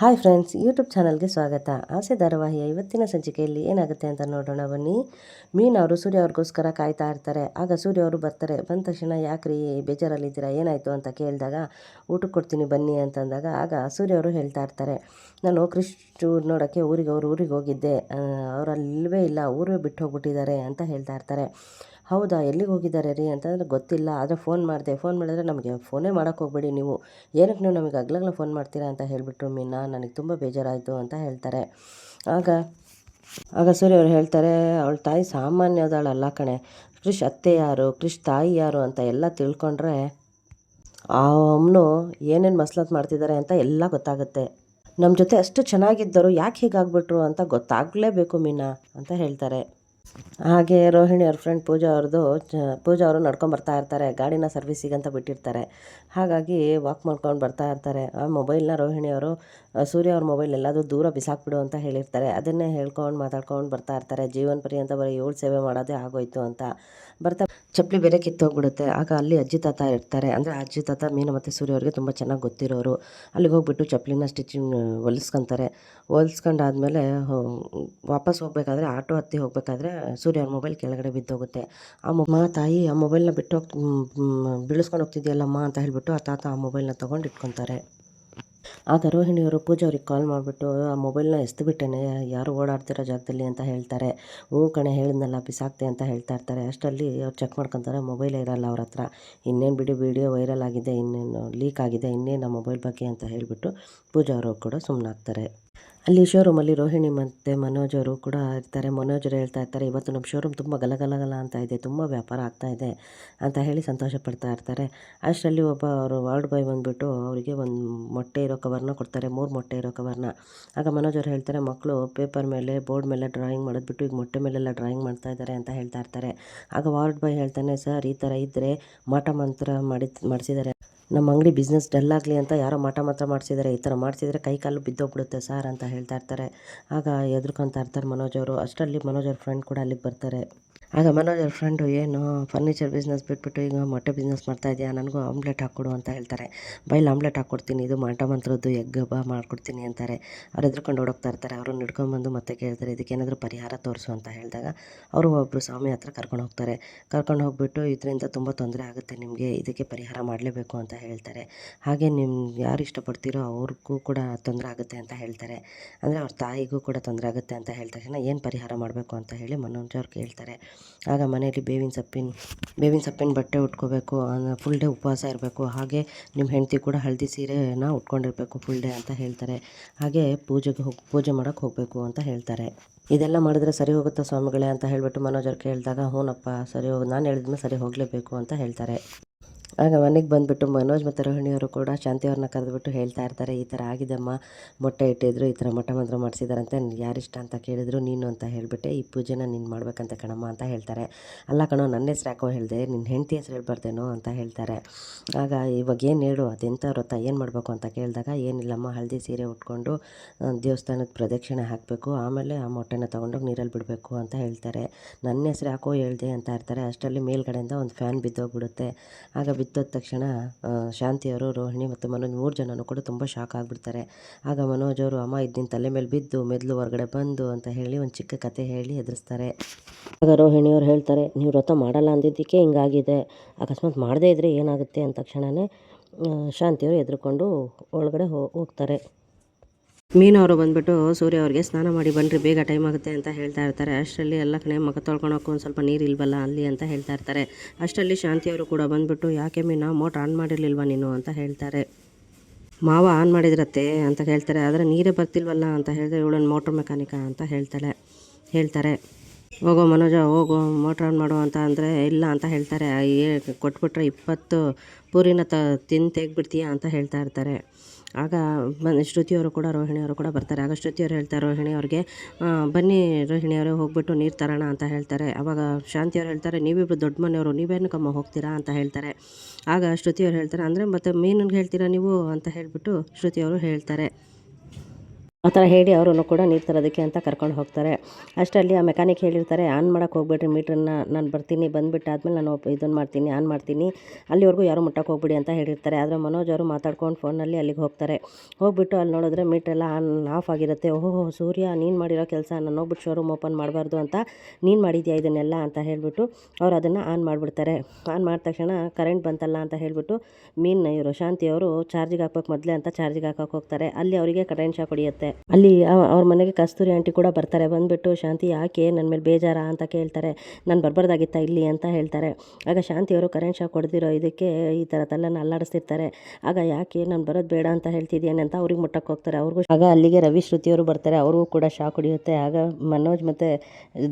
Hi friends YouTube ಚಾನಲ್ಗೆ ಸ್ವಾಗತ. ಆಸೆ ಧಾರಾವಾಹಿಯ ಇವತ್ತಿನ ಸಂಚಿಕೆಯಲ್ಲಿ ಏನಾಗುತ್ತೆ ಅಂತ ನೋಡೋಣ ಬನ್ನಿ. ಮೀನ್ ಅವರು ಸೂರ್ಯ ಅವ್ರಿಗೋಸ್ಕರ ಕಾಯ್ತಾ ಇರ್ತಾರೆ. ಆಗ ಸೂರ್ಯ ಅವರು ಬರ್ತಾರೆ. ಬಂದ ತಕ್ಷಣ, ಯಾಕ್ರಿ, ಬೇಜಾರಲ್ಲಿದ್ದೀರಾ? ಏನಾಯಿತು? ಅಂತ ಕೇಳಿದಾಗ, ಊಟಕ್ಕೆ ಕೊಡ್ತೀನಿ ಬನ್ನಿ ಅಂತಂದಾಗ, ಆಗ ಸೂರ್ಯ ಅವರು ಹೇಳ್ತಾ ಇರ್ತಾರೆ. ನಾನು ಕೃಷ್ಣ ನೋಡೋಕ್ಕೆ ಊರಿಗೆ, ಅವರು ಊರಿಗೆ ಹೋಗಿದ್ದೆ. ಅವ್ರು ಅಲ್ಲವೇ ಇಲ್ಲ, ಊರೇ ಬಿಟ್ಟು ಹೋಗ್ಬಿಟ್ಟಿದ್ದಾರೆ ಅಂತ ಹೇಳ್ತಾ ಇರ್ತಾರೆ. ಹೌದಾ, ಎಲ್ಲಿಗೆ ಹೋಗಿದ್ದಾರೆ ರೀ ಅಂತಂದರೆ ಗೊತ್ತಿಲ್ಲ. ಆದರೆ ಫೋನ್ ಮಾಡಿದೆ. ಫೋನ್ ಮಾಡಿದ್ರೆ ನಮಗೆ ಫೋನೇ ಮಾಡೋಕ್ಕೆ ಹೋಗಬೇಡಿ ನೀವು. ಏನಕ್ಕೆ ನೀವು ನಮಗೆ ಅಗ್ಲಗ್ಲ ಫೋನ್ ಮಾಡ್ತೀರಾ ಅಂತ ಹೇಳಿಬಿಟ್ರು ಮೀನಾ. ನನಗೆ ತುಂಬ ಬೇಜಾರಾಯಿತು ಅಂತ ಹೇಳ್ತಾರೆ. ಆಗ ಆಗ ಸೂರ್ಯ ಅವ್ರು ಹೇಳ್ತಾರೆ, ಅವಳ ತಾಯಿ ಸಾಮಾನ್ಯದಾಳಲ್ಲ ಕಣೆ. ಕೃಷ್ ಅತ್ತೆ ಯಾರು, ಕೃಷ್ ತಾಯಿ ಯಾರು ಅಂತ ಎಲ್ಲ ತಿಳ್ಕೊಂಡ್ರೆ ಆ ಅಮ್ಮನು ಏನೇನು ಮಸ್ಲತ್ ಮಾಡ್ತಿದ್ದಾರೆ ಅಂತ ಎಲ್ಲ ಗೊತ್ತಾಗುತ್ತೆ. ನಮ್ಮ ಜೊತೆ ಅಷ್ಟು ಚೆನ್ನಾಗಿದ್ದರು ಯಾಕೆ ಹೀಗಾಗ್ಬಿಟ್ರು ಅಂತ ಗೊತ್ತಾಗಲೇಬೇಕು ಮೀನಾ, ಅಂತ ಹೇಳ್ತಾರೆ. ಹಾಗೆ ರೋಹಿಣಿ ಅವ್ರ ಫ್ರೆಂಡ್ ಪೂಜಾ ಅವ್ರದ್ದು ಪೂಜಾ ಅವರು ನಡ್ಕೊಂಡು ಇರ್ತಾರೆ, ಗಾಡಿನ ಸರ್ವಿಸಿಗೆ ಅಂತ ಬಿಟ್ಟಿರ್ತಾರೆ. ಹಾಗಾಗಿ ವಾಕ್ ಮಾಡ್ಕೊಂಡು ಬರ್ತಾ ಇರ್ತಾರೆ. ಆ ಮೊಬೈಲ್ನ ರೋಹಿಣಿ ಅವರು ಸೂರ್ಯ ಅವ್ರ ಮೊಬೈಲ್ ಎಲ್ಲಾದರೂ ದೂರ ಬಿಸಾಕ್ಬಿಡು ಅಂತ ಹೇಳಿರ್ತಾರೆ. ಅದನ್ನೇ ಹೇಳ್ಕೊಂಡು ಮಾತಾಡ್ಕೊಂಡು ಬರ್ತಾ ಇರ್ತಾರೆ. ಜೀವನ ಪರ್ಯಂತ ಬರೀ ಏಳು ಸೇವೆ ಮಾಡೋದೇ ಆಗೋಯ್ತು ಅಂತ. ಬರ್ತಾ ಚಪ್ಪಲಿ ಬೇರೆ ಕಿತ್ತೋಗ್ಬಿಡುತ್ತೆ. ಆಗ ಅಲ್ಲಿ ಅಜ್ಜಿ ತಾತ ಇರ್ತಾರೆ. ಅಂದರೆ ಅಜ್ಜಿ ತಾತ, ಮೀನು ಮತ್ತು ಸೂರ್ಯ ಅವ್ರಿಗೆ ತುಂಬ ಚೆನ್ನಾಗಿ ಗೊತ್ತಿರೋರು. ಅಲ್ಲಿಗೆ ಹೋಗ್ಬಿಟ್ಟು ಚಪ್ಪಲಿನ ಸ್ಟಿಚಿಂಗ್ ಹೊಲಿಸ್ಕೊಂತಾರೆ. ಹೊಲಿಸ್ಕೊಂಡಾದ್ಮೇಲೆ ವಾಪಸ್ ಹೋಗಬೇಕಾದ್ರೆ ಆಟೋ ಹತ್ತಿ ಹೋಗಬೇಕಾದ್ರೆ ಸೂರ್ಯ ಅವ್ರ ಮೊಬೈಲ್ ಕೆಳಗಡೆ ಬಿದ್ದೋಗುತ್ತೆ. ಆ ಮಾ ತಾಯಿ, ಆ ಮೊಬೈಲ್ನ ಬಿಟ್ಟು ಬೀಳಿಸ್ಕೊಂಡು ಹೋಗ್ತಿದ್ಯಲ್ಲಮ್ಮ ಅಂತ ಹೇಳಿಬಿಟ್ಟು ಆ ತಾತ ಆ ಮೊಬೈಲ್ನ ತೊಗೊಂಡು ಇಟ್ಕೊತಾರೆ. ರೋಹಿಣಿಯವರು ಪೂಜಾ ಅವ್ರಿಗೆ ಕಾಲ್ ಮಾಡಿಬಿಟ್ಟು, ಆ ಮೊಬೈಲ್ನ ಬಿಟ್ಟೇನೆ ಯಾರು ಓಡಾಡ್ತಿರೋ ಜಾಗದಲ್ಲಿ ಅಂತ ಹೇಳ್ತಾರೆ. ಹ್ಞೂ ಕಣೆ, ಹೇಳಿದ್ನಲ್ಲ ಬಿಸಾಕ್ತೆ ಅಂತ ಹೇಳ್ತಾ ಇರ್ತಾರೆ. ಅಷ್ಟರಲ್ಲಿ ಅವ್ರು ಚೆಕ್ ಮಾಡ್ಕೊತಾರೆ ಮೊಬೈಲೇ ಇರಲ್ಲ ಅವ್ರ ಹತ್ರ. ಇನ್ನೇನು ಬಿಡಿ ವಿಡಿಯೋ ವೈರಲ್ ಆಗಿದೆ, ಇನ್ನೇನು ಲೀಕ್ ಆಗಿದೆ, ಇನ್ನೇನು ಆ ಮೊಬೈಲ್ ಬಗ್ಗೆ ಅಂತ ಹೇಳಿಬಿಟ್ಟು ಪೂಜಾ ಅವರು ಕೂಡ ಸುಮ್ಮನಾಗ್ತಾರೆ ಅಲ್ಲಿ ಶೋರೂಮಲ್ಲಿ ರೋಹಿಣಿ ಮತ್ತು ಮನೋಜ್ ಅವರು ಕೂಡ ಇರ್ತಾರೆ. ಮನೋಜ್ ಅವರು ಹೇಳ್ತಾ ಇರ್ತಾರೆ, ಇವತ್ತು ನಮ್ಮ ಶೋರೂಮ್ ತುಂಬ ಗಲಗಲಗಲ ಅಂತ ಇದೆ, ತುಂಬ ವ್ಯಾಪಾರ ಆಗ್ತಾ ಇದೆ ಅಂತ ಹೇಳಿ ಸಂತೋಷ ಪಡ್ತಾ ಇರ್ತಾರೆ. ಅಷ್ಟರಲ್ಲಿ ಒಬ್ಬ ಅವರು ವಾರ್ಡ್ ಬಾಯ್ ಬಂದುಬಿಟ್ಟು ಅವರಿಗೆ ಒಂದು ಮೊಟ್ಟೆ ಇರೋ ಕವರ್ನ ಕೊಡ್ತಾರೆ, ಮೂರು ಮೊಟ್ಟೆ ಇರೋ ಕವರ್ನ ಆಗ ಮನೋಜ್ ಅವರು ಹೇಳ್ತಾರೆ ಮಕ್ಕಳು ಪೇಪರ್ ಮೇಲೆ ಬೋರ್ಡ್ ಮೇಲೆ ಡ್ರಾಯಿಂಗ್ ಮಾಡಿದ್ಬಿಟ್ಟು ಈಗ ಮೊಟ್ಟೆ ಮೇಲೆಲ್ಲ ಡ್ರಾಯಿಂಗ್ ಮಾಡ್ತಾ ಇದ್ದಾರೆ ಅಂತ ಹೇಳ್ತಾ ಇರ್ತಾರೆ. ಆಗ ವಾರ್ಡ್ ಬಾಯ್ ಹೇಳ್ತಾನೆ, ಸರ್, ಈ ಥರ ಇದ್ದರೆ ಮಾಟ ಮಂತ್ರ ಮಾಡಿ ಮಾಡಿಸಿದ್ದಾರೆ. ನಮ್ಮ ಅಂಗಡಿ ಬಿಸ್ನೆಸ್ ಡಲ್ ಆಗಲಿ ಅಂತ ಯಾರೋ ಮಾಟ ಮಾತ್ರ ಮಾಡಿಸಿದ್ದಾರೆ ಈ ಥರ ಮಾಡಿಸಿದ್ರೆ ಕೈ ಕಾಲು ಬಿದ್ದೋಗ್ಬಿಡುತ್ತೆ ಸರ್ ಅಂತ ಹೇಳ್ತಾ ಇರ್ತಾರೆ. ಆಗ ಎದುರ್ಕೊಂತ ಇರ್ತಾರೆ ಮನೋಜ್ ಅವರು, ಅಷ್ಟರಲ್ಲಿ ಮನೋಜ್ ಅವ್ರ ಫ್ರೆಂಡ್ ಕೂಡ ಅಲ್ಲಿಗೆ ಬರ್ತಾರೆ. ಆಗ ಮನೋಜ್ ಅವ್ರ ಫ್ರೆಂಡು ಏನು ಫರ್ನಿಚರ್ ಬಿಸ್ನೆಸ್ ಬಿಟ್ಬಿಟ್ಟು ಈಗ ಮೊಟ್ಟೆ ಬಿಸ್ನೆಸ್ ಮಾಡ್ತಾ ಇದೆಯಾ, ನನಗೂ ಆಮ್ಲೆಟ್ ಹಾಕ್ಕೊಡು ಅಂತ ಹೇಳ್ತಾರೆ. ಬೈಲ್ ಆಮ್ಲೆಟ್ ಹಾಕ್ಕೊಡ್ತೀನಿ, ಇದು ಮಾಟ ಮಂತ್ರದ್ದು ಎಗ್ ಬಾ ಮಾಡ್ಕೊಡ್ತೀನಿ ಅಂತಾರೆ. ಅವ್ರು ಎದ್ರುಕೊಂಡು ಓಡೋಗ್ತಾ ಇರ್ತಾರೆ, ಅವ್ರನ್ನ ಹಿಡ್ಕೊಂಬಂದು ಮತ್ತೆ ಕೇಳ್ತಾರೆ ಇದಕ್ಕೇನಾದರೂ ಪರಿಹಾರ ತೋರಿಸು ಅಂತ ಹೇಳಿದಾಗ ಅವರು ಒಬ್ಬರು ಸ್ವಾಮಿ ಹತ್ರ ಕರ್ಕೊಂಡು ಹೋಗ್ತಾರೆ. ಕರ್ಕೊಂಡು ಹೋಗ್ಬಿಟ್ಟು, ಇದರಿಂದ ತುಂಬ ತೊಂದರೆ ಆಗುತ್ತೆ ನಿಮಗೆ, ಇದಕ್ಕೆ ಪರಿಹಾರ ಮಾಡಲೇಬೇಕು ಅಂತ ಹೇಳ್ತಾರೆ. ಹಾಗೆ ನಿಮ್ಮ ಯಾರು ಇಷ್ಟಪಡ್ತೀರೋ ಅವ್ರಿಗೂ ಕೂಡ ತೊಂದರೆ ಆಗುತ್ತೆ ಅಂತ ಹೇಳ್ತಾರೆ. ಅಂದರೆ ಅವ್ರ ತಾಯಿಗೂ ಕೂಡ ತೊಂದರೆ ಆಗುತ್ತೆ ಅಂತ ಹೇಳಿದ ಏನು ಪರಿಹಾರ ಮಾಡಬೇಕು ಅಂತ ಹೇಳಿ ಮನೋಜ್ ಅವ್ರು ಕೇಳ್ತಾರೆ. ಆಗ ಮನೆಯಲ್ಲಿ ಬೇವಿನ ಸೊಪ್ಪಿನ ಬೇವಿನ ಸೊಪ್ಪಿನ ಬಟ್ಟೆ ಉಟ್ಕೋಬೇಕು ಫುಲ್ ಡೇ ಉಪವಾಸ ಇರಬೇಕು. ಹಾಗೆ ನಿಮ್ಮ ಹೆಂಡತಿ ಕೂಡ ಹಳದಿ ಸೀರೆನ ಉಟ್ಕೊಂಡಿರಬೇಕು ಫುಲ್ ಡೇ ಅಂತ ಹೇಳ್ತಾರೆ. ಹಾಗೆ ಪೂಜೆಗೆ ಹೋಗಿ, ಪೂಜೆ ಮಾಡೋಕ್ಕೆ ಹೋಗಬೇಕು ಅಂತ ಹೇಳ್ತಾರೆ. ಇದೆಲ್ಲ ಮಾಡಿದ್ರೆ ಸರಿ ಹೋಗುತ್ತಾ ಸ್ವಾಮಿಗಳೇ ಅಂತ ಹೇಳಿಬಿಟ್ಟು ಮನೋಜರ್ ಕೇಳಿದಾಗ ಹ್ಞೂನಪ್ಪ ಸರಿ ಹೋಗಿ, ನಾನು ಹೇಳಿದ್ಮೇಲೆ ಸರಿ ಹೋಗಲೇಬೇಕು ಅಂತ ಹೇಳ್ತಾರೆ. ಆಗ ಮನೆಗೆ ಬಂದುಬಿಟ್ಟು ಮನೋಜ್ ಮತ್ತು ರೋಹಿಣಿಯವರು ಕೂಡ ಶಾಂತಿ ಅವ್ರನ್ನ ಕರೆದುಬಿಟ್ಟು ಹೇಳ್ತಾ ಇರ್ತಾರೆ, ಈ ಥರ ಆಗಿದೆಮ್ಮ, ಮೊಟ್ಟೆ ಇಟ್ಟಿದ್ರು, ಈ ಥರ ಮೊಟ್ಟೆ ಮಂತ್ರ ಮಾಡಿಸಿದಾರಂತೆ ಯಾರಿಷ್ಟ ಅಂತ ಕೇಳಿದ್ರು, ನೀನು ಅಂತ ಹೇಳಿಬಿಟ್ಟೆ, ಈ ಪೂಜೆನ ನೀನು ಮಾಡ್ಬೇಕಂತ ಕಣಮ್ಮ ಅಂತ ಹೇಳ್ತಾರೆ. ಅಲ್ಲ ಕಣೋ, ನನ್ನ ಹೆಸ್ರು ಯಾಕೋ ಹೇಳಿದೆ ನಿನ್ನ ಹೆಂಡತಿ ಹೆಸ್ರು ಹೇಳ್ಬಾರ್ದೇನೋ ಅಂತ ಹೇಳ್ತಾರೆ. ಆಗ ಇವಾಗ ಏನು ಹೇಳು ಅದೆಂಥ ವ್ರತ, ಏನು ಮಾಡಬೇಕು ಅಂತ ಕೇಳಿದಾಗ, ಏನಿಲ್ಲಮ್ಮ, ಹಳದಿ ಸೀರೆ ಉಟ್ಕೊಂಡು ದೇವಸ್ಥಾನದ ಪ್ರದಕ್ಷಿಣೆ ಹಾಕಬೇಕು, ಆಮೇಲೆ ಆ ಮೊಟ್ಟೆನ ತೊಗೊಂಡೋಗಿ ನೀರಲ್ಲಿ ಬಿಡಬೇಕು ಅಂತ ಹೇಳ್ತಾರೆ. ನನ್ನ ಹೆಸ್ರು ಯಾಕೋ ಹೇಳಿದೆ ಅಂತ ಇರ್ತಾರೆ, ಅಷ್ಟರಲ್ಲಿ ಮೇಲ್ಗಡೆಯಿಂದ ಒಂದು ಫ್ಯಾನ್ ಬಿದ್ದೋಗ್ಬಿಡುತ್ತೆ. ಆಗ ಬಿದ್ದೋದ ತಕ್ಷಣ ಶಾಂತಿಯವರು ರೋಹಿಣಿ ಮತ್ತು ಮನೋಜ್ ಮೂರು ಜನನೂ ಕೂಡ ತುಂಬ ಶಾಕ್ ಆಗಿಬಿಡ್ತಾರೆ. ಆಗ ಮನೋಜ್ ಅವರು, ಅಮ್ಮ, ಇದ್ದಿನ ತಲೆ ಮೇಲೆ ಬಿದ್ದು ಮೆದ್ಲು ಹೊರಗಡೆ ಬಂದು ಅಂತ ಹೇಳಿ ಒಂದು ಚಿಕ್ಕ ಕತೆ ಹೇಳಿ ಎದುರಿಸ್ತಾರೆ ಆಗ ರೋಹಿಣಿಯವ್ರು ಹೇಳ್ತಾರೆ, ನೀವು ವ್ರತ ಮಾಡಲ್ಲ ಅಂದಿದ್ದಕ್ಕೆ ಹಿಂಗಾಗಿದೆ. ಅಕಸ್ಮಾತ್ ಮಾಡದೇ ಇದ್ದರೆ ಏನಾಗುತ್ತೆ? ಅಂದ ತಕ್ಷಣವೇ ಶಾಂತಿಯವರು ಎದ್ರುಕೊಂಡು ಒಳಗಡೆ ಹೋಗ್ತಾರೆ. ಮೀನವರು ಬಂದ್ಬಿಟ್ಟು, ಸೂರ್ಯ ಅವ್ರಿಗೆ ಸ್ನಾನ ಮಾಡಿ ಬನ್ನಿರಿ ಬೇಗ ಟೈಮ್ ಆಗುತ್ತೆ ಅಂತ ಹೇಳ್ತಾ ಇರ್ತಾರೆ. ಅಷ್ಟರಲ್ಲಿ ಎಲ್ಲ ಕಡೆ ಮಗ ತೊಳ್ಕೊಳಕ್ಕೂ ಒಂದು ಸ್ವಲ್ಪ ನೀರು ಇಲ್ವಲ್ಲ ಅಲ್ಲಿ ಅಂತ ಹೇಳ್ತಾ ಇರ್ತಾರೆ. ಅಷ್ಟರಲ್ಲಿ ಶಾಂತಿಯವರು ಕೂಡ ಬಂದುಬಿಟ್ಟು, ಯಾಕೆ ಮೀನು ಮೋಟ್ರ್ ಆನ್ ಮಾಡಿರಲಿಲ್ವ ನೀನು? ಅಂತ ಹೇಳ್ತಾರೆ. ಮಾವ ಆನ್ ಮಾಡಿದ್ರತ್ತೆ ಅಂತ ಹೇಳ್ತಾರೆ. ಆದರೆ ನೀರೇ ಬರ್ತಿಲ್ವಲ್ಲ ಅಂತ ಹೇಳಿದ್ರೆ ಇವಳನ್ನು ಮೋಟ್ರ್ ಮೆಕ್ಯಾನಿಕ ಅಂತ ಹೇಳ್ತಾಳೆ ಹೇಳ್ತಾರೆ. ಹೋಗೋ ಮನೋಜ, ಹೋಗೋ ಮೋಟ್ರ್ ಆನ್ ಮಾಡು ಅಂತ ಅಂದರೆ ಇಲ್ಲ ಅಂತ ಹೇಳ್ತಾರೆ. ಕೊಟ್ಬಿಟ್ರೆ ಇಪ್ಪತ್ತು ಪೂರಿನ ತ ತಿಂದು ತೆಗ್ಬಿಡ್ತೀಯಾ ಅಂತ ಹೇಳ್ತಾ ಇರ್ತಾರೆ. ಆಗ ಬಂದು ಶ್ರುತಿಯವರು ಕೂಡ, ರೋಹಿಣಿಯವರು ಕೂಡ ಬರ್ತಾರೆ. ಆಗ ಶ್ರುತಿಯವರು ಹೇಳ್ತಾರೆ, ರೋಹಿಣಿ ಅವ್ರಿಗೆ ಬನ್ನಿ ರೋಹಿಣಿಯವರೇ ಹೋಗ್ಬಿಟ್ಟು ನೀರು ತರೋಣ ಅಂತ ಹೇಳ್ತಾರೆ. ಆವಾಗ ಶಾಂತಿಯವ್ರು ಹೇಳ್ತಾರೆ ನೀವಿಬ್ಬರು ದೊಡ್ಡ ಮನೆಯವರು ನೀವೇನಕ್ಕಮ್ಮ ಹೋಗ್ತೀರಾ ಅಂತ ಹೇಳ್ತಾರೆ. ಆಗ ಶ್ರುತಿಯವರು ಹೇಳ್ತಾರೆ, ಅಂದರೆ ಮತ್ತೆ ಮೀನಿಗೆ ಹೇಳ್ತೀರಾ ನೀವು? ಅಂತ ಹೇಳಿಬಿಟ್ಟು ಶ್ರುತಿಯವರು ಹೇಳ್ತಾರೆ. ಆ ಥರ ಹೇಳಿ ಅವರನ್ನು ಕೂಡ ನೀರು ತರೋದಕ್ಕೆ ಅಂತ ಕರ್ಕೊಂಡು ಹೋಗ್ತಾರೆ. ಅಷ್ಟರಲ್ಲಿ ಆ ಮೆಕ್ಯಾನಿಕ್ ಹೇಳಿರ್ತಾರೆ, ಆನ್ ಮಾಡೋಕೆ ಹೋಗ್ಬೇಡ್ರಿ, ಮೀಟ್ರನ್ನ ನಾನು ಬರ್ತೀನಿ, ಬಂದುಬಿಟ್ಟು ಆದಮೇಲೆ ನಾನು ಇದನ್ನು ಮಾಡ್ತೀನಿ, ಆನ್ ಮಾಡ್ತೀನಿ. ಅಲ್ಲಿವರೆಗೂ ಯಾರು ಮುಟ್ಟಕ್ಕೆ ಹೋಗ್ಬಿಡಿ ಅಂತ ಹೇಳಿರ್ತಾರೆ. ಆದರೆ ಮನೋಜ್ ಅವರು ಮಾತಾಡ್ಕೊಂಡು ಫೋನಲ್ಲಿ ಅಲ್ಲಿಗೆ ಹೋಗ್ತಾರೆ. ಹೋಗ್ಬಿಟ್ಟು ಅಲ್ಲಿ ನೋಡಿದ್ರೆ ಮೀಟ್ರೆಲ್ಲ ಆನ್, ಆಫ್ ಆಗಿರುತ್ತೆ. ಓಹೋ ಸೂರ್ಯ, ನೀನು ಮಾಡಿರೋ ಕೆಲಸ, ನಾನು ಹೋಗ್ಬಿಟ್ಟು ಶೋರೂಮ್ ಓಪನ್ ಮಾಡಬಾರ್ದು ಅಂತ ನೀನು ಮಾಡಿದ್ಯಾ ಇದನ್ನೆಲ್ಲ? ಅಂತ ಹೇಳಿಬಿಟ್ಟು ಅವ್ರು ಅದನ್ನು ಆನ್ ಮಾಡಿಬಿಡ್ತಾರೆ. ಆನ್ ಮಾಡಿದ ತಕ್ಷಣ ಕರೆಂಟ್ ಬಂತಲ್ಲ ಅಂತ ಹೇಳಿಬಿಟ್ಟು ಮೀನ್ ಇವರು ಶಾಂತಿಯವರು ಚಾರ್ಜಿಗೆ ಹಾಕ್ಬೇಕು ಮೊದಲೇ ಅಂತ ಚಾರ್ಜಿಗೆ ಹಾಕೋಕೆ ಹೋಗ್ತಾರೆ. ಅಲ್ಲಿ ಅವರಿಗೆ ಕರೆಂಟ್ ಶಾಕ್ ಹೊಡಿಯುತ್ತೆ. ಅಲ್ಲಿ ಅವ- ಅವ್ರ ಮನೆಗೆ ಕಸ್ತೂರಿ ಆಂಟಿ ಕೂಡ ಬರ್ತಾರೆ. ಬಂದ್ಬಿಟ್ಟು, ಶಾಂತಿ, ಯಾಕೆ? ನನ್ನ ಮೇಲೆ ಬೇಜಾರ? ಅಂತ ಕೇಳ್ತಾರೆ. ನಾನು ಬರಬಾರ್ದಾಗಿತ್ತಾ ಇಲ್ಲಿ? ಅಂತ ಹೇಳ್ತಾರೆ. ಆಗ ಶಾಂತಿಯವರು ಕರೆಂಟ್ ಶಾಕ್ ಹೊಡೆದಿರೋ ಇದಕ್ಕೆ ಈ ಥರ ತಲೆನ ಅಲ್ಲಾಡಿಸ್ತಿರ್ತಾರೆ. ಆಗ, ಯಾಕೆ? ನಾನು ಬರೋದು ಬೇಡ ಅಂತ ಹೇಳ್ತಿದ್ದೇನೆ ಅಂತ ಅವ್ರಿಗೆ ಮುಟ್ಟಕ್ಕೆ ಹೋಗ್ತಾರೆ. ಅವ್ರಿಗೂ ಆಗ ಅಲ್ಲಿಗೆ ರವಿ ಶ್ರುತಿಯವರು ಬರ್ತಾರೆ. ಅವ್ರಿಗೂ ಕೂಡ ಶಾಕ್ ಹೊಡಿಯುತ್ತೆ. ಆಗ ಮನೋಜ್ ಮತ್ತು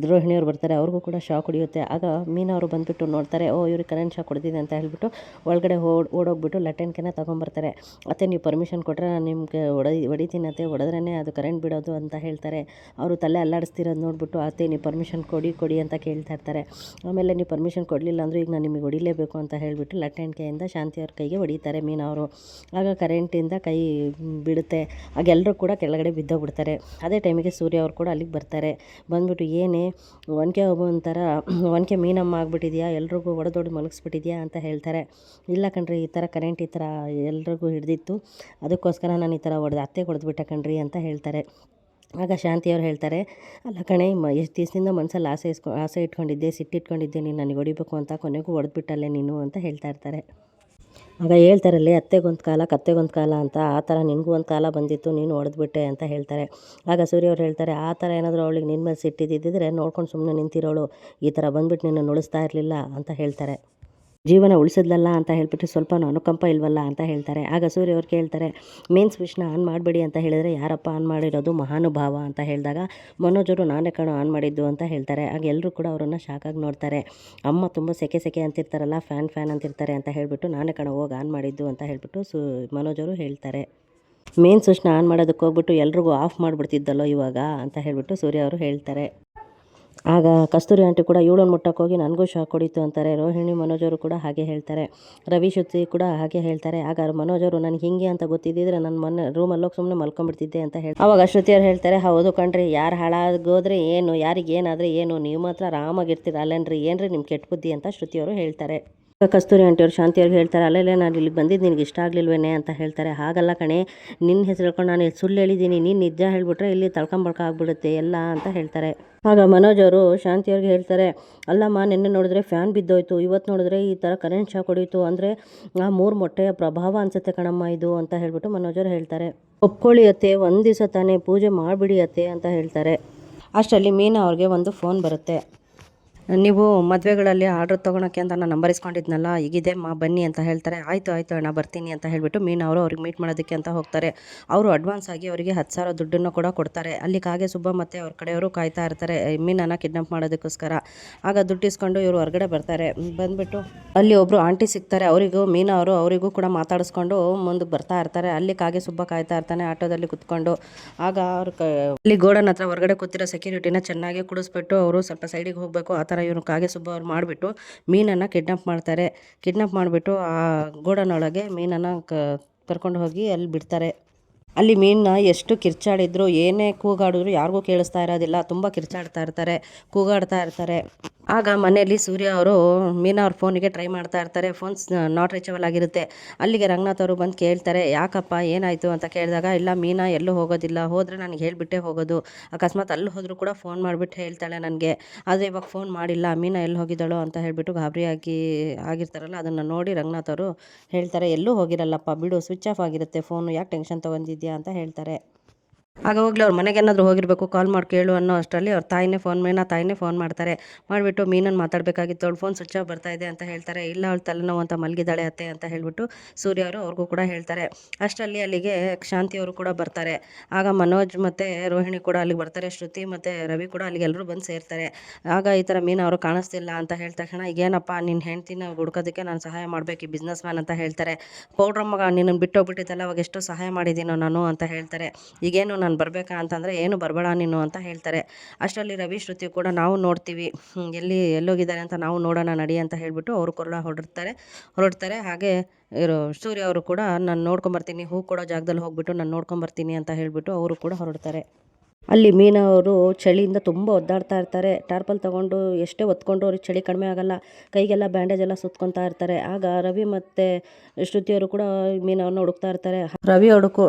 ದ್ರೋಹಿಣಿಯವರು ಬರ್ತಾರೆ. ಅವ್ರಿಗೂ ಕೂಡ ಶಾಕ್ ಹೊಡಿಯುತ್ತೆ. ಆಗ ಮೀನವರು ಬಂದುಬಿಟ್ಟು ನೋಡ್ತಾರೆ, ಓ, ಇವ್ರಿಗೆ ಕರೆಂಟ್ ಶಾಕ್ ಹೊಡೆದಿದೆ ಅಂತ ಹೇಳ್ಬಿಟ್ಟು ಒಳಗಡೆ ಓಡ್ ಓಡೋಗ್ಬಿಟ್ಟು ಲಟೆನ್ಕೆನ ತೊಗೊಂಬರ್ತಾರೆ. ಅತ್ತೆ, ನೀವು ಪರ್ಮಿಷನ್ ಕೊಟ್ಟರೆ ನಾನು ನಿಮಗೆ ಹೊಡಿ ಹೊಡಿತೀನಿ ಅತ್ತೆ. ಹೊಡೆದ್ರೇ ಅದು ಕರೆಂಟ್ ಬಿಡೋದು ಅಂತ ಹೇಳ್ತಾರೆ. ಅವರು ತಲೆ ಅಲ್ಲಾಡಿಸ್ತಿರೋದು ನೋಡಿಬಿಟ್ಟು, ಅತ್ತೆ, ನೀವು ಪರ್ಮಿಷನ್ ಕೊಡಿ ಕೊಡಿ ಅಂತ ಕೇಳ್ತಾ ಇರ್ತಾರೆ. ಆಮೇಲೆ, ನೀವು ಪರ್ಮಿಷನ್ ಕೊಡಲಿಲ್ಲ ಅಂದರೂ ಈಗ ನಾನು ನಿಮಗೆ ಹೊಡಿಲೇಬೇಕು ಅಂತ ಹೇಳಿಬಿಟ್ಟು ಲಟ್ಟೆಣ್ಕೆಯಿಂದ ಶಾಂತಿ ಅವ್ರ ಕೈಗೆ ಹೊಡಿತಾರೆ ಮೀನಾ ಅವರು. ಆಗ ಕರೆಂಟಿಂದ ಕೈ ಬಿಡುತ್ತೆ. ಆಗ ಎಲ್ಲರೂ ಕೂಡ ಕೆಳಗಡೆ ಬಿದ್ದೋಗ್ಬಿಡ್ತಾರೆ. ಅದೇ ಟೈಮಿಗೆ ಸೂರ್ಯ ಅವ್ರು ಕೂಡ ಅಲ್ಲಿಗೆ ಬರ್ತಾರೆ. ಬಂದ್ಬಿಟ್ಟು, ಏನೇ, ಒನಕೆ ಒಂಥರ, ಒನಕೆ ಮೀನಮ್ಮ ಆಗಿಬಿಟ್ಟಿದೆಯಾ? ಎಲ್ರಿಗೂ ಒಡೆದೊಡೆ ಮಲಗಿಸ್ಬಿಟ್ಟಿದ್ಯಾ? ಅಂತ ಹೇಳ್ತಾರೆ. ಇಲ್ಲ ಕಣ್ರಿ, ಈ ಥರ ಕರೆಂಟ್ ಈ ಥರ ಎಲ್ರಿಗೂ ಹಿಡ್ದಿತ್ತು. ಅದಕ್ಕೋಸ್ಕರ ನಾನು ಈ ಥರ ಹೊಡೆದು, ಅತ್ತೆ ಹೊಡೆದ್ಬಿಟ್ಟೆ ಕಣ್ರಿ ಅಂತ ಹೇಳ್ತಾರೆ. ಆಗ ಶಾಂತಿಯವ್ರು ಹೇಳ್ತಾರೆ, ಅಲ್ಲ ಕಣೆ, ಮ, ಎಷ್ಟು ದಿವಸದಿಂದ ಮನಸ್ಸಲ್ಲಿ ಆಸೆ ಇಸ್ಕೊ, ಆಸೆ ಇಟ್ಕೊಂಡಿದ್ದೆ, ಸಿಟ್ಟಿಟ್ಕೊಂಡಿದ್ದೆ, ನೀನು ನನಗೆ ಹೊಡಿಬೇಕು ಅಂತ ಕೊನೆಗೂ ಹೊಡೆದ್ಬಿಟ್ಟಲ್ಲೇ ನೀನು ಅಂತ ಹೇಳ್ತಾ ಇರ್ತಾರೆ. ಆಗ ಹೇಳ್ತಾರಲ್ಲೇ, ಅತ್ತೆಗೊಂದು ಕಾಲ, ಕತ್ತೆಗೊಂದು ಕಾಲ ಅಂತ, ಆ ಥರ ನಿನಗೂ ಒಂದು ಕಾಲ ಬಂದಿತ್ತು, ನೀನು ಹೊಡೆದ್ಬಿಟ್ಟೆ ಅಂತ ಹೇಳ್ತಾರೆ. ಆಗ ಸೂರ್ಯ ಅವ್ರು ಹೇಳ್ತಾರೆ, ಆ ಥರ ಏನಾದರೂ ಅವಳಿಗೆ ನಿನ್ನ ಮೇಲೆ ಸಿಟ್ಟಿದ್ದಿದ್ದರೆ ನೋಡ್ಕೊಂಡು ಸುಮ್ಮನೆ ನಿಂತಿರೋಳು, ಈ ಥರ ಬಂದ್ಬಿಟ್ಟು ನಿನ್ನ ನುಳಿಸ್ತಾ ಇರಲಿಲ್ಲ ಅಂತ ಹೇಳ್ತಾರೆ. ಜೀವನ ಉಳಿಸಿದ್ಲಲ್ಲ ಅಂತ ಹೇಳ್ಬಿಟ್ಟು ಸ್ವಲ್ಪ ಅನುಕಂಪ ಇಲ್ವಲ್ಲ ಅಂತ ಹೇಳ್ತಾರೆ. ಆಗ ಸೂರ್ಯ ಅವ್ರು ಕೇಳ್ತಾರೆ ಮೇನ್ ಸ್ವಿಚ್ನ ಆನ್ ಮಾಡಬೇಡಿ ಅಂತ ಹೇಳಿದರೆ ಯಾರಪ್ಪ ಆನ್ ಮಾಡಿರೋದು? ಮಹಾನುಭಾವ ಅಂತ ಹೇಳಿದಾಗ, ಮನೋಜರು ನಾನೇ ಕಣೋ ಆನ್ ಮಾಡಿದ್ದು ಅಂತ ಹೇಳ್ತಾರೆ. ಆಗ ಎಲ್ಲರೂ ಕೂಡ ಅವರನ್ನು ಶಾಕಾಗಿ ನೋಡ್ತಾರೆ. ಅಮ್ಮ ತುಂಬ ಸೆಕೆ ಸೆಕೆ ಅಂತಿರ್ತಾರಲ್ಲ ಫ್ಯಾನ್ ಫ್ಯಾನ್ ಅಂತಿರ್ತಾರೆ ಅಂತ ಹೇಳಿಬಿಟ್ಟು, ನಾನೇ ಕಣೋ ಹೋಗಿ ಆನ್ ಮಾಡಿದ್ದು ಅಂತ ಹೇಳಿಬಿಟ್ಟು ಸು, ಮನೋಜರು ಹೇಳ್ತಾರೆ. ಮೇನ್ ಸ್ವಿಚ್ನ ಆನ್ ಮಾಡೋದಕ್ಕೆ ಹೋಗ್ಬಿಟ್ಟು ಎಲ್ರಿಗೂ ಆಫ್ ಮಾಡಿಬಿಡ್ತಿದ್ದಲ್ಲೋ ಇವಾಗ? ಅಂತ ಹೇಳಿಬಿಟ್ಟು ಸೂರ್ಯ ಅವರು ಹೇಳ್ತಾರೆ. ಆಗ ಕಸ್ತೂರಿ ಆಂಟಿ ಕೂಡ ಇವಳನ್ನು ಮುಟ್ಟಕ್ಕೋಗಿ ನನಗೂ ಶಾಕ್ ಹೊಡಿತು ಅಂತಾರೆ. ರೋಹಿಣಿ, ಮನೋಜರು ಕೂಡ ಹಾಗೆ ಹೇಳ್ತಾರೆ. ರವಿ ಶುತ್ತಿ ಕೂಡ ಹಾಗೆ ಹೇಳ್ತಾರೆ. ಆಗ ಮನೋಜರು ನನಗೆ ಹಿಂಗೆ ಅಂತ ಗೊತ್ತಿದ್ದಿದ್ರೆ ನನ್ನ ಮೊನ್ನೆ ರೂಮಲ್ಲಿ ಹೋಗಿ ಸುಮ್ಮನೆ ಮಲ್ಕೊಂಡ್ಬಿಡ್ತಿದ್ದೆ ಅಂತ ಹೇಳಿ ಅವಾಗ ಶ್ರುತಿಯವ್ರು ಹೇಳ್ತಾರೆ, ಹೌದು ಕಣ್ರಿ, ಯಾರು ಹಾಳಾಗೋದ್ರೆ ಏನು ಯಾರಿಗೆ ಏನಾದರೆ ಏನು, ನೀವು ಮಾತ್ರ ಆರಾಮಾಗಿರ್ತೀರ ಅಲ್ಲೇನ್ರಿ, ಏನ್ರಿ ನಿಮ್ಮ ಕೆಟ್ಟ ಬುದ್ಧಿ? ಅಂತ ಶ್ರುತಿಯವರು ಹೇಳ್ತಾರೆ. ಕಸ್ತೂರಿ ಆಂಟಿಯವರು ಶಾಂತಿಯವ್ರಿಗೆ ಹೇಳ್ತಾರೆ, ಅಲ್ಲೇ ನಾನು ಇಲ್ಲಿಗೆ ಬಂದಿದ್ದು ನಿನಗೆ ಇಷ್ಟ ಆಗಲಿಲ್ವೇನೆ ಅಂತ ಹೇಳ್ತಾರೆ. ಹಾಗಲ್ಲ ಕಣೆ ನಿನ್ನ ಹೆಸರು ಹೇಳ್ಕೊಂಡು ನಾನು ಇಲ್ಲಿ ಸುಳ್ಳು ಹೇಳಿದ್ದೀನಿ, ನೀನು ನಿಜ ಹೇಳಿಬಿಟ್ರೆ ಇಲ್ಲಿ ತಳ್ಕೊಂಬಳ್ಕ ಆಗ್ಬಿಡುತ್ತೆ, ಎಲ್ಲ ಅಂತ ಹೇಳ್ತಾರೆ. ಆಗ ಮನೋಜ್ ಅವರು ಶಾಂತಿಯವ್ರಿಗೆ ಹೇಳ್ತಾರೆ, ಅಲ್ಲಮ್ಮ, ನಿನ್ನೆ ನೋಡಿದ್ರೆ ಫ್ಯಾನ್ ಬಿದ್ದೋಯ್ತು, ಇವತ್ತು ನೋಡಿದ್ರೆ ಈ ಥರ ಕರೆಂಟ್ ಶಾಕ್ ಹೊಡೀತು, ಅಂದರೆ ಆ ಮೂರು ಮೊಟ್ಟೆಯ ಪ್ರಭಾವ ಅನಿಸುತ್ತೆ ಕಣಮ್ಮ ಇದು ಅಂತ ಹೇಳ್ಬಿಟ್ಟು ಮನೋಜರು ಹೇಳ್ತಾರೆ. ಒಪ್ಕೊಳ್ಳಿ ಅತ್ತೆ, ಒಂದು ದಿವಸ ತಾನೇ, ಪೂಜೆ ಮಾಡಿಬಿಡಿ ಅತ್ತೆ ಅಂತ ಹೇಳ್ತಾರೆ. ಅಷ್ಟರಲ್ಲಿ ಮೀನಾ ಅವ್ರಿಗೆ ಒಂದು ಫೋನ್ ಬರುತ್ತೆ. ನೀವು ಮದುವೆಗಳಲ್ಲಿ ಆರ್ಡ್ರ್ ತೊಗೊಳಕ್ಕೆ ಅಂತ ನಾನು ನಂಬರ್ ಇಸ್ಕೊಂಡಿದ್ನಲ್ಲ ಈಗಿದೆ ಮಾ, ಬನ್ನಿ ಅಂತ ಹೇಳ್ತಾರೆ. ಆಯಿತು ಆಯಿತು ಅಣ್ಣ, ಬರ್ತೀನಿ ಅಂತ ಹೇಳಿಬಿಟ್ಟು ಮೀನು ಅವರು ಅವ್ರಿಗೆ ಮೀಟ್ ಮಾಡೋದಕ್ಕೆ ಅಂತ ಹೋಗ್ತಾರೆ. ಅವರು ಅಡ್ವಾನ್ಸ್ ಆಗಿ ಅವರಿಗೆ ಹತ್ತು ಸಾವಿರ ದುಡ್ಡನ್ನು ಕೂಡ ಕೊಡ್ತಾರೆ. ಅಲ್ಲಿ ಕಾಗೆ ಸುಬ್ಬ ಮತ್ತು ಅವ್ರ ಕಡೆಯವರು ಕಾಯ್ತಾ ಇರ್ತಾರೆ ಮೀನನ್ನು ಕಿಡ್ನಾಪ್ ಮಾಡೋದಕ್ಕೋಸ್ಕರ. ಆಗ ದುಡ್ಡು ಇಸ್ಕೊಂಡು ಇವರು ಹೊರಗಡೆ ಬರ್ತಾರೆ. ಬಂದುಬಿಟ್ಟು ಅಲ್ಲಿ ಒಬ್ಬರು ಆಂಟಿ ಸಿಗ್ತಾರೆ. ಅವರಿಗೂ, ಮೀನಾ ಅವರು ಅವರಿಗೂ ಕೂಡ ಮಾತಾಡಿಸ್ಕೊಂಡು ಮುಂದೆ ಬರ್ತಾ ಇರ್ತಾರೆ. ಅಲ್ಲಿ ಕಾಗೆ ಸುಬ್ಬ ಕಾಯ್ತಾ ಇರ್ತಾನೆ ಆಟೋದಲ್ಲಿ ಕುತ್ಕೊಂಡು. ಆಗ ಅವ್ರ ಅಲ್ಲಿ ಗೋಡನ್ ಹತ್ರ ಹೊರಗಡೆ ಕೂತಿರೋ ಸೆಕ್ಯೂರಿಟಿನ ಚೆನ್ನಾಗಿ ಕುಡಿಸ್ಬಿಟ್ಟು ಅವರು ಸ್ವಲ್ಪ ಸೈಡಿಗೆ ಹೋಗಬೇಕು. ಆ ಥರ ಇವರು ಕಾಗೆ ಸುಬ್ಬ ಅವ್ರು ಮಾಡಿಬಿಟ್ಟು ಮೀನನ್ನು ಕಿಡ್ನಾಪ್ ಮಾಡ್ತಾರೆ. ಕಿಡ್ನಾಪ್ ಮಾಡಿಬಿಟ್ಟು ಆ ಗೋಡನೊಳಗೆ ಮೀನನ್ನು ಕ ಕರ್ಕೊಂಡು ಹೋಗಿ ಅಲ್ಲಿ ಬಿಡ್ತಾರೆ. ಅಲ್ಲಿ ಮೀನನ್ನ ಎಷ್ಟು ಕಿರ್ಚಾಡಿದ್ರು ಏನೇ ಕೂಗಾಡಿದ್ರು ಯಾರಿಗೂ ಕೇಳಿಸ್ತಾ ಇರೋದಿಲ್ಲ. ತುಂಬ ಕಿರ್ಚಾಡ್ತಾ ಇರ್ತಾರೆ, ಕೂಗಾಡ್ತಾ ಇರ್ತಾರೆ. ಆಗ ಮನೆಯಲ್ಲಿ ಸೂರ್ಯ ಅವರು, ಮೀನಾ ಅವ್ರ ಫೋನಿಗೆ ಟ್ರೈ ಮಾಡ್ತಾ ಇರ್ತಾರೆ ಫೋನ್ ನಾಟ್ ರೀಚಬಲ್ ಆಗಿರುತ್ತೆ. ಅಲ್ಲಿಗೆ ರಂಗನಾಥ್ ಅವರು ಬಂದು ಕೇಳ್ತಾರೆ, ಯಾಕಪ್ಪ, ಏನಾಯಿತು? ಅಂತ ಕೇಳಿದಾಗ, ಇಲ್ಲ ಮೀನಾ, ಎಲ್ಲೂ ಹೋಗೋದಿಲ್ಲ. ಹೋದರೆ ನನಗೆ ಹೇಳಿಬಿಟ್ಟೆ ಹೋಗೋದು. ಅಕಸ್ಮಾತ್ ಅಲ್ಲಿ ಹೋದರೂ ಕೂಡ ಫೋನ್ ಮಾಡಿಬಿಟ್ಟು ಹೇಳ್ತಾಳೆ ನನಗೆ. ಆದರೆ ಇವಾಗ ಫೋನ್ ಮಾಡಿಲ್ಲ. ಮೀನಾ ಎಲ್ಲಿ ಹೋಗಿದ್ದಾಳೋ ಅಂತ ಹೇಳಿಬಿಟ್ಟು ಗಾಬರಿಯಾಗಿ ಆಗಿರ್ತಾರಲ್ಲ, ಅದನ್ನು ನೋಡಿ ರಂಗನಾಥ್ ಅವರು ಹೇಳ್ತಾರೆ, ಎಲ್ಲೂ ಹೋಗಿರಲ್ಲಪ್ಪ, ಬಿಡು ಸ್ವಿಚ್ ಆಫ್ ಆಗಿರುತ್ತೆ ಫೋನು ಯಾಕೆ ಟೆನ್ಷನ್ ತೊಗೊಂಡಿದ್ಯಾ ಅಂತ ಹೇಳ್ತಾರೆ. ಆಗ ಹೋಗ್ಲಿ, ಅವ್ರ ಮನೆಗೆ ಏನಾದರೂ ಹೋಗಿರಬೇಕು ಕಾಲ್ ಮಾಡಿ ಕೇಳು ಅನ್ನೋ ಅಷ್ಟರಲ್ಲಿ ಅವ್ರ ತಾಯಿನೇ ಫೋನ್ ಮೇನ ತಾಯಿನೇ ಫೋನ್ ಮಾಡ್ತಾರೆ. ಮಾಡಿಬಿಟ್ಟು ಮೀನನ್ನು ಮಾತಾಡಬೇಕಾಗಿತ್ತು, ಅವ್ಳು ಫೋನ್ ಸ್ವಿಚ್ ಆಫ್ ಬರ್ತಾ ಇದೆ ಅಂತ ಹೇಳ್ತಾರೆ. ಇಲ್ಲ, ಅವಳು ತಲೆನೋವು ಅಂತ ಮಲಗಿದಾಳೆ ಅತ್ತೆ ಅಂತ ಹೇಳಿಬಿಟ್ಟು ಸೂರ್ಯ ಅವರು ಅವ್ರಿಗೂ ಕೂಡ ಹೇಳ್ತಾರೆ. ಅಷ್ಟರಲ್ಲಿ ಅಲ್ಲಿಗೆ ಶಾಂತಿ ಅವರು ಕೂಡ ಬರ್ತಾರೆ. ಆಗ ಮನೋಜ್ ಮತ್ತು ರೋಹಿಣಿ ಕೂಡ ಅಲ್ಲಿಗೆ ಬರ್ತಾರೆ. ಶ್ರುತಿ ಮತ್ತು ರವಿ ಕೂಡ ಅಲ್ಲಿಗೆ ಎಲ್ಲರೂ ಬಂದು ಸೇರ್ತಾರೆ. ಆಗ ಈ ಥರ ಮೀನು ಅವರು ಕಾಣಿಸ್ತಿಲ್ಲ ಅಂತ ಹೇಳಿದ ತಕ್ಷಣ ಈಗೇನಪ್ಪ ನಿನ್ನ ಹೆಂಡ್ತಿನ ಹುಡ್ಕೋದಕ್ಕೆ ನಾನು ಸಹಾಯ ಮಾಡಬೇಕು, ಈ ಬಿಸ್ನೆಸ್ ಮ್ಯಾನ್ ಅಂತ ಹೇಳ್ತಾರೆ. ಪೌಡ್ರಮ್ಮಗ ನಿನ್ನನ್ನು ಬಿಟ್ಟೋಗ್ಬಿಟ್ಟಿದ್ದಲ್ಲ, ಅವಾಗ ಎಷ್ಟು ಸಹಾಯ ಮಾಡಿದ್ದೀನೋ ನಾನು ಅಂತ ಹೇಳ್ತಾರೆ. ಈಗೇನು ನಾನು ಬರಬೇಕಾ ಅಂತಂದರೆ, ಏನು ಬರಬೇಡ ನೀನು ಅಂತ ಹೇಳ್ತಾರೆ. ಅಷ್ಟರಲ್ಲಿ ರವಿ, ಶ್ರುತಿ ಕೂಡ, ನಾವು ನೋಡ್ತೀವಿ. ಎಲ್ಲಿ, ಎಲ್ಲೋಗಿದ್ದಾರೆ ಅಂತ ನಾವು ನೋಡೋಣ, ನಡಿ ಅಂತ ಹೇಳಿಬಿಟ್ಟು ಅವರು ಕೊರಳ ಹೊರಡ್ತಾರೆ. ಹೊರಡ್ತಾರೆ. ಹಾಗೆ ಇರೋ, ಸೂರ್ಯ ಅವರು ಕೂಡ, ನಾನು ನೋಡ್ಕೊಂಬರ್ತೀನಿ. ಹೂ ಕೊಡೋ ಜಾಗದಲ್ಲಿ ಹೋಗ್ಬಿಟ್ಟು ನಾನು ನೋಡ್ಕೊಂಬರ್ತೀನಿ ಅಂತ ಹೇಳಿಬಿಟ್ಟು ಅವರು ಕೂಡ ಹೊರಡ್ತಾರೆ. ಅಲ್ಲಿ ಮೀನವರು ಚಳಿಯಿಂದ ತುಂಬ ಒದ್ದಾಡ್ತಾ ಇರ್ತಾರೆ. ಟಾರ್ಪಲ್ ತಗೊಂಡು ಎಷ್ಟೇ ಒತ್ಕೊಂಡು ಅವ್ರಿಗೆ ಚಳಿ ಕಡಿಮೆ ಆಗಲ್ಲ. ಕೈಗೆಲ್ಲ ಬ್ಯಾಂಡೇಜ್ ಎಲ್ಲ ಸುತ್ಕೊತಾ ಇರ್ತಾರೆ. ಆಗ ರವಿ ಮತ್ತು ಶ್ರುತಿಯವರು ಕೂಡ ಮೀನವ್ರನ್ನ ಹುಡುಕ್ತಾ ಇರ್ತಾರೆ. ರವಿ ಹುಡುಕು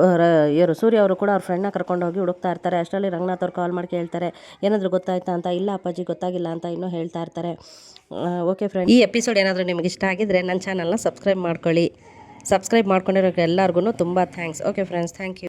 ಇವರು ಸೂರ್ಯ ಅವರು ಕೂಡ ಅವ್ರ ಫ್ರೆಂಡ್ನ ಕರ್ಕೊಂಡು ಹೋಗಿ ಹುಡುಕ್ತಾ ಇರ್ತಾರೆ. ಅಷ್ಟರಲ್ಲಿ ರಂಗನಾಥ್ ಅವ್ರು ಕಾಲ್ ಮಾಡಿ ಕೇಳ್ತಾರೆ. ಏನಾದರೂ ಗೊತ್ತಾಯ್ತಾ ಅಂತ? ಇಲ್ಲ ಅಪ್ಪಾಜಿ, ಗೊತ್ತಾಗಿಲ್ಲ ಅಂತ ಇನ್ನೂ ಹೇಳ್ತಾ ಇರ್ತಾರೆ. ಓಕೆ ಫ್ರೆಂಡ್ ಈ ಎಪಿಸೋಡ್ ಏನಾದರೂ ನಿಮಗೆ ಇಷ್ಟ ಆಗಿದ್ರೆ ನನ್ನ ಚಾನಲ್ನ ಸಬ್ಸ್ಕ್ರೈಬ್ ಮಾಡ್ಕೊಳ್ಳಿ. ಸಬ್ಸ್ಕ್ರೈಬ್ ಮಾಡ್ಕೊಂಡಿರೋ ಎಲ್ಲರಿಗೂ ತುಂಬ thanks okay friends thank you